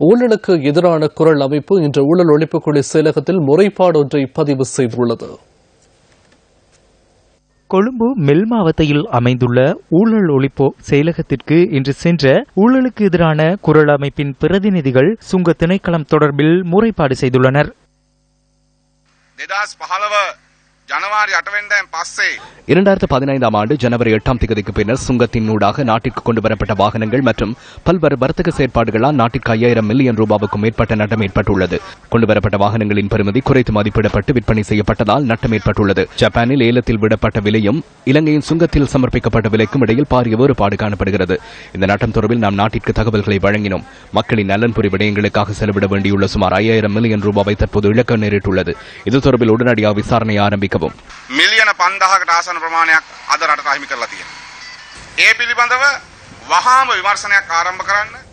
ஊழலுக்கு எதிரான குரல் அமைப்பு இன்று ஊழல் ஒழிப்புக் குழு செயலகத்தில் முறைப்பாடு ஒன்றை பதிவு செய்துள்ளது. கொழும்பு மெல் மாவட்டத்தில் அமைந்துள்ள ஊழல் ஒழிப்பு செயலகத்திற்கு இன்று சென்ற ஊழலுக்கு எதிரான குரல் அமைப்பின் பிரதிநிதிகள் சுங்க திணைக்களம் தொடர்பில் முறைப்பாடு செய்துள்ளனர். ஜனவரி இரண்டாயிரத்து பதினைந்தாம் ஆண்டு ஜனவரி எட்டாம் திகதிக்கு பின்னர் சுங்கத்தின் ஊடாக நாட்டிற்கு கொண்டு வரப்பட்ட வாகனங்கள் மற்றும் பல்வேறு வர்த்தக செயற்பாடுகளால் நாட்டிற்கு ஐயாயிரம் மில்லியன் ரூபாவுக்கும் மேற்பட்ட நட்டம் ஏற்பட்டுள்ளது. கொண்டுவரப்பட்ட வாகனங்களின் பெறுமதி குறைத்து மதிப்பிடப்பட்டு விற்பனை செய்யப்பட்டதால் நட்டம் ஏற்பட்டுள்ளது. ஜப்பானில் ஏலத்தில் விடப்பட்ட விலையும் இலங்கையின் சுங்கத்தில் சமர்ப்பிக்கப்பட்ட விலைக்கும் இடையில் பாரிய வேறுபாடு காணப்படுகிறது. இந்த நட்டம் தொடர்பில் நாம் நாட்டிற்கு தகவல்களை வழங்கினோம். மக்களின் நலன்புரி விடயங்களுக்காக செலவிட வேண்டியுள்ள சுமார் ஐயாயிரம் மில்லியன் ரூபாவை தற்போது இழக்க நேரிட்டுள்ளது. இது தொடர்பில் உடனடியாக விசாரணை ஆரம்பிக்க දැක්කපොම්. මිලියන 5000කට ආසන ප්‍රමාණයක් අද රටට අහිමි කරලා තියෙනවා. ඒ පිළිබඳව වහාම විමර්ශනයක් ආරම්භ කරන්න